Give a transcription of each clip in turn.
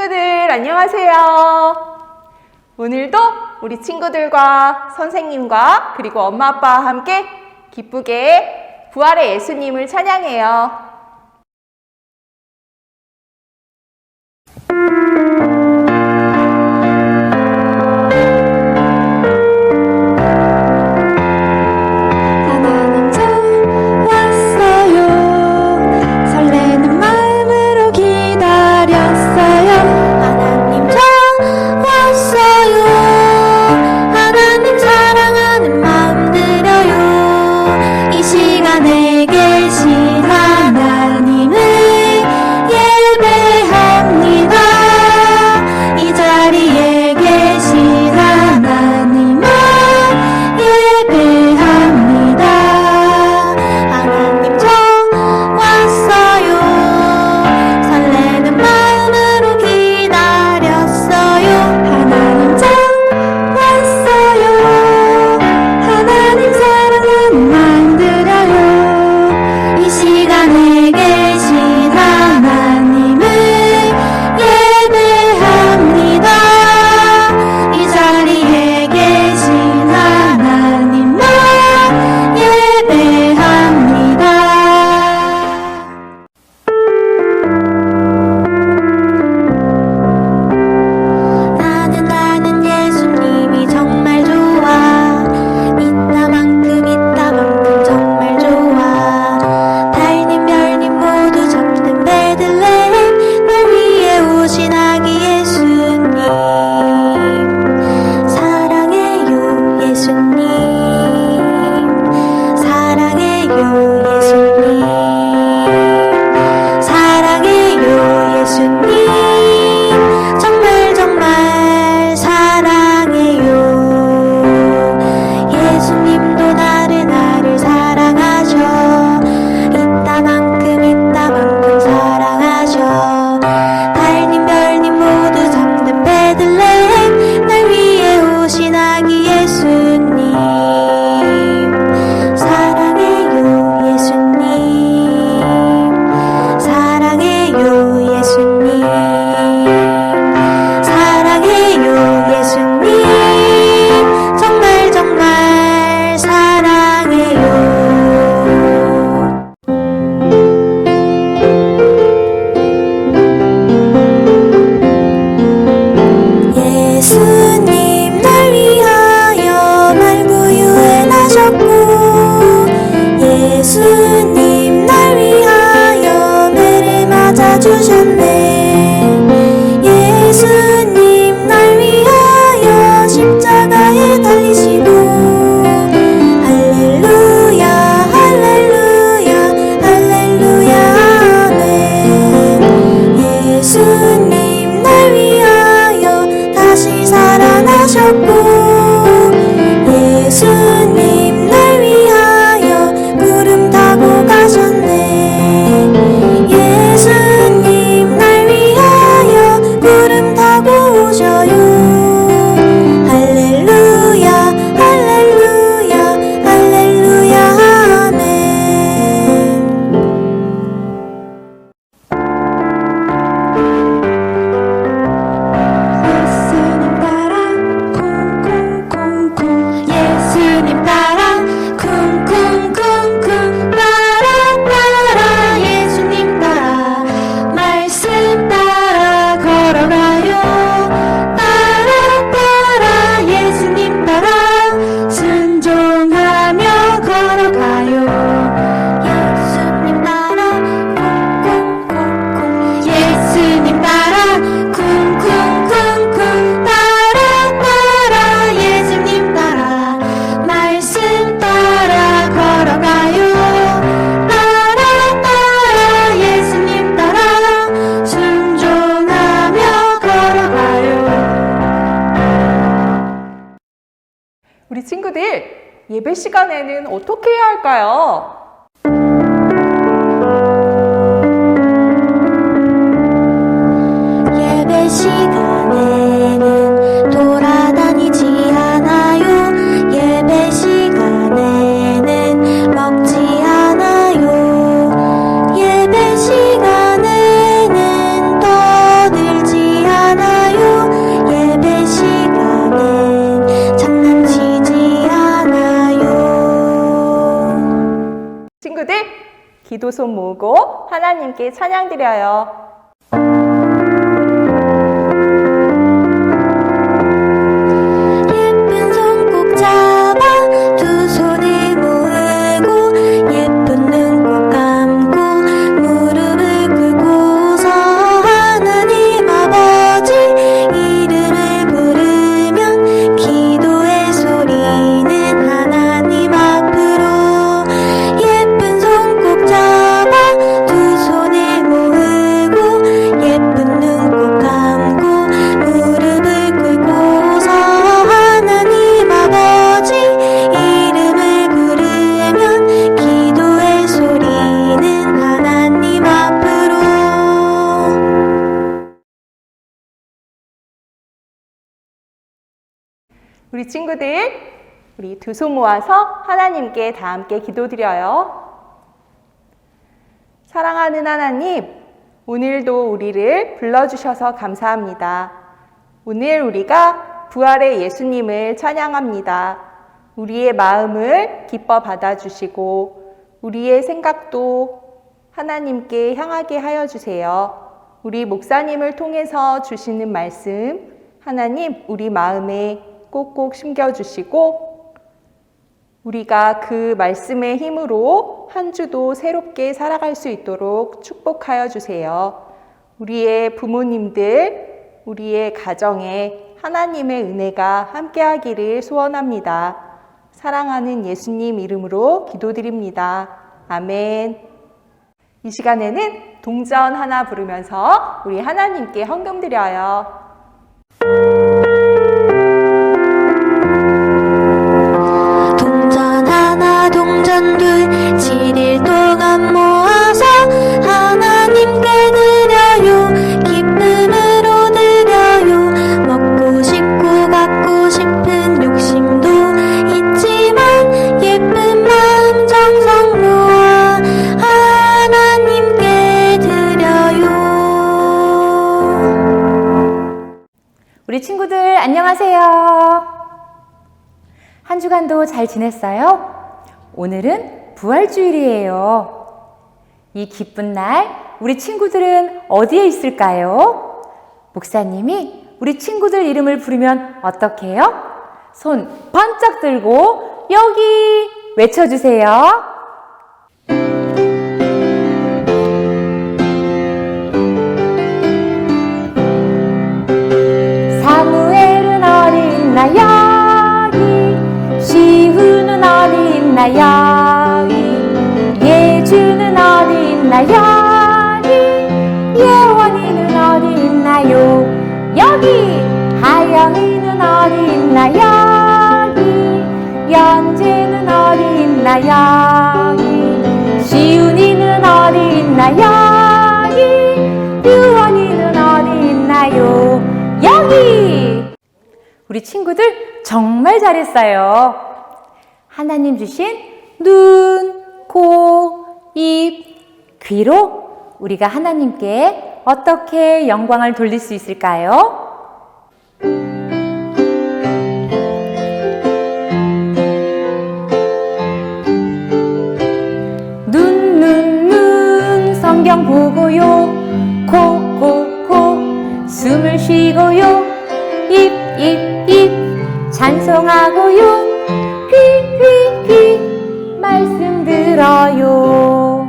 친구들 안녕하세요. 오늘도 우리 친구들과 선생님과 그리고 엄마 아빠와 함께 기쁘게 부활의 예수님을 찬양해요. 어떻게 해야 할까요? 두 손 모으고 하나님께 찬양 드려요. 우리 친구들, 우리 두 손 모아서 하나님께 다 함께 기도드려요. 사랑하는 하나님, 오늘도 우리를 불러주셔서 감사합니다. 오늘 우리가 부활의 예수님을 찬양합니다. 우리의 마음을 기뻐 받아주시고, 우리의 생각도 하나님께 향하게 하여 주세요. 우리 목사님을 통해서 주시는 말씀, 하나님, 우리 마음에 꼭꼭 심겨주시고, 우리가 그 말씀의 힘으로 한 주도 새롭게 살아갈 수 있도록 축복하여 주세요. 우리의 부모님들, 우리의 가정에 하나님의 은혜가 함께하기를 소원합니다. 사랑하는 예수님 이름으로 기도드립니다. 아멘. 이 시간에는 동전 하나 부르면서 우리 하나님께 헌금 드려요. 잘 지냈어요? 오늘은 부활주일이에요. 이 기쁜 날 우리 친구들은 어디에 있을까요? 목사님이 우리 친구들 이름을 부르면 어떻게 해요? 손 번쩍 들고 여기 외쳐주세요. 있나 여기 예주는 어디 있나 여기 예원이는 어디 있나요? 여기 하영이는 어디 있나 여기 연재는 어디 있나 여기 시훈이는 어디 있나 여기 유원이는 어디 있나요? 여기. 우리 친구들 정말 잘했어요. 하나님 주신 눈, 코, 입, 귀로 우리가 하나님께 어떻게 영광을 돌릴 수 있을까요? 눈, 눈, 눈, 성경 보고요. 코, 코, 코, 숨을 쉬고요. 입, 입, 입, 찬송하고요. 들어요.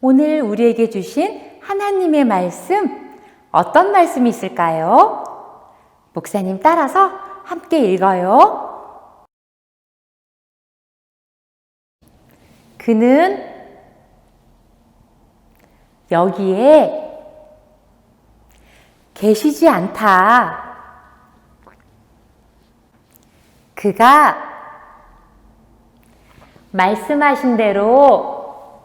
오늘 우리에게 주신 하나님의 말씀, 어떤 말씀이 있을까요? 목사님 따라서 함께 읽어요. 그는 여기에 계시지 않다. 그가 말씀하신 대로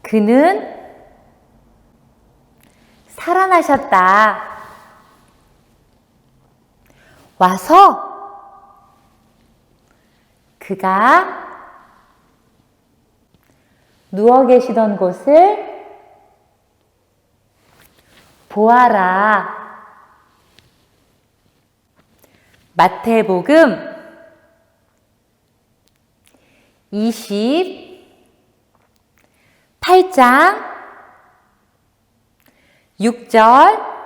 그는 살아나셨다. 와서 그가 누워 계시던 곳을 보아라. 마태복음 28장 6절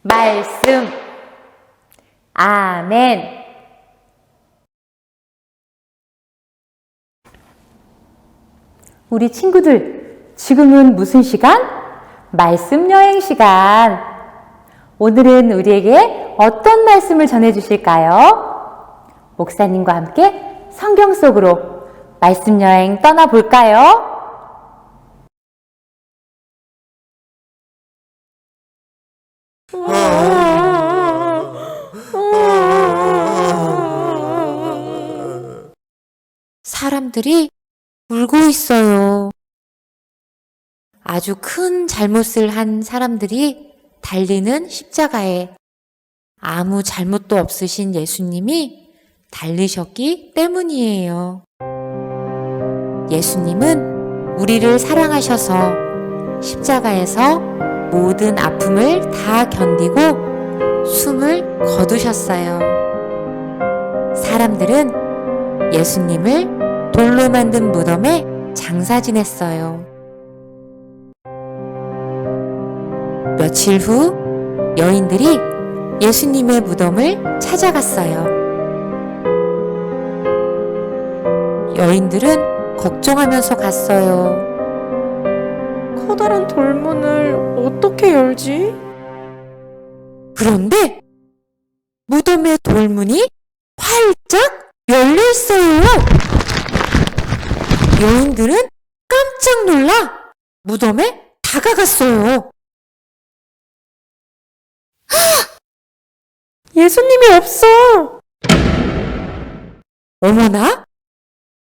말씀. 아멘. 우리 친구들 지금은 무슨 시간? 말씀 여행 시간 오늘은 우리에게 어떤 말씀을 전해 주실까요? 목사님과 함께 성경 속으로 말씀 여행 떠나 볼까요? 사람들이 울고 있어요. 아주 큰 잘못을 한 사람들이 달리는 십자가에 아무 잘못도 없으신 예수님이 달리셨기 때문이에요. 예수님은 우리를 사랑하셔서 십자가에서 모든 아픔을 다 견디고 숨을 거두셨어요. 사람들은 예수님을 돌로 만든 무덤에 장사 지냈어요. 며칠 후 여인들이 예수님의 무덤을 찾아갔어요. 여인들은 걱정하면서 갔어요. 커다란 돌문을 어떻게 열지? 그런데 무덤의 돌문이 활짝 열려 있어요. 여인들은 깜짝 놀라 무덤에 다가갔어요. 예수님이 없어! 어머나?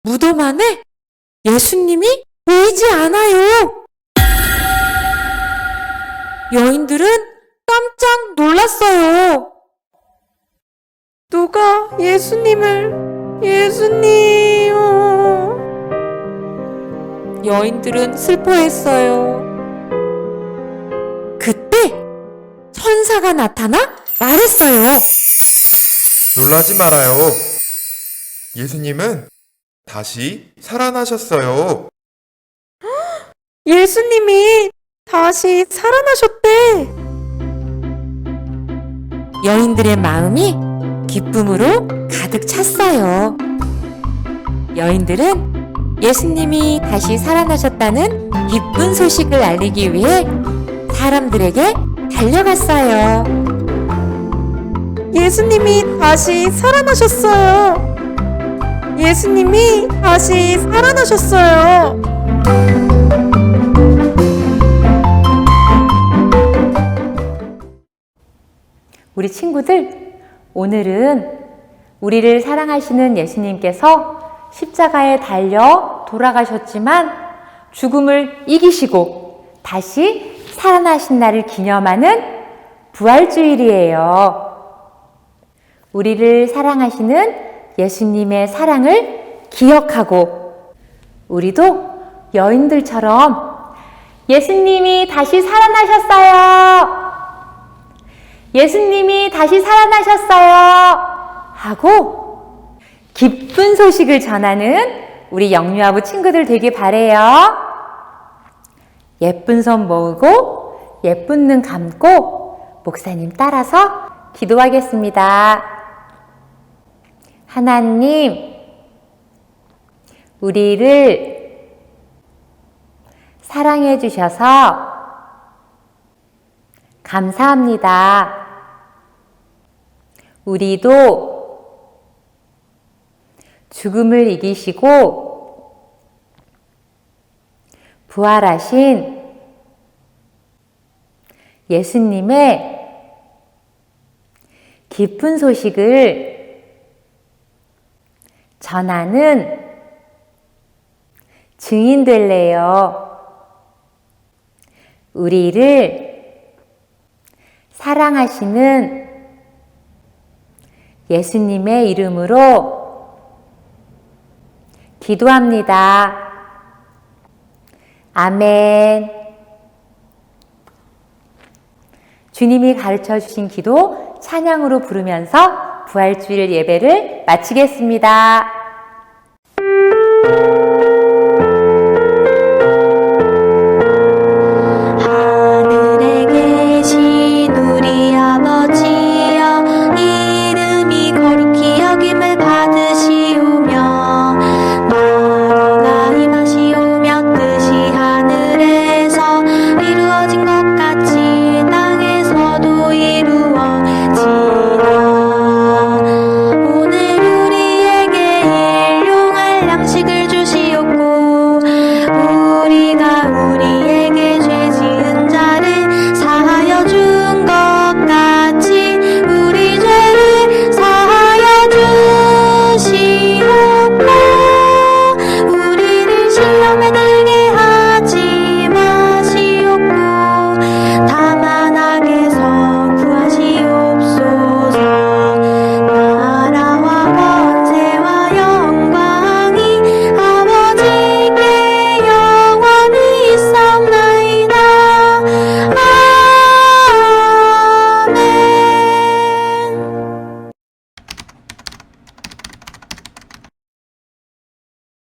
무덤 안에 예수님이 보이지 않아요. 여인들은 깜짝 놀랐어요. 누가 예수님을, 예수님, 어. 여인들은 슬퍼했어요. 천사가 나타나 말했어요. 놀라지 말아요. 예수님은 다시 살아나셨어요. 예수님이 다시 살아나셨대! 여인들의 마음이 기쁨으로 가득 찼어요. 여인들은 예수님이 다시 살아나셨다는 기쁜 소식을 알리기 위해 사람들에게 달려갔어요. 예수님이 다시 살아나셨어요! 예수님이 다시 살아나셨어요! 우리 친구들, 오늘은 우리를 사랑하시는 예수님께서 십자가에 달려 돌아가셨지만 죽음을 이기시고 다시 살아나신 날을 기념하는 부활주일이에요. 우리를 사랑하시는 예수님의 사랑을 기억하고 우리도 여인들처럼 예수님이 다시 살아나셨어요. 예수님이 다시 살아나셨어요. 하고 기쁜 소식을 전하는 우리 영유아부 친구들 되길 바래요. 예쁜 손 모으고 예쁜 눈 감고 목사님 따라서 기도하겠습니다. 하나님, 우리를 사랑해 주셔서 감사합니다. 우리도 죽음을 이기시고 부활하신 예수님의 기쁜 소식을 전하는 증인 될래요. 우리를 사랑하시는 예수님의 이름으로 기도합니다. 아멘. 주님이 가르쳐 주신 기도 찬양으로 부르면서 부활주일 예배를 마치겠습니다. 오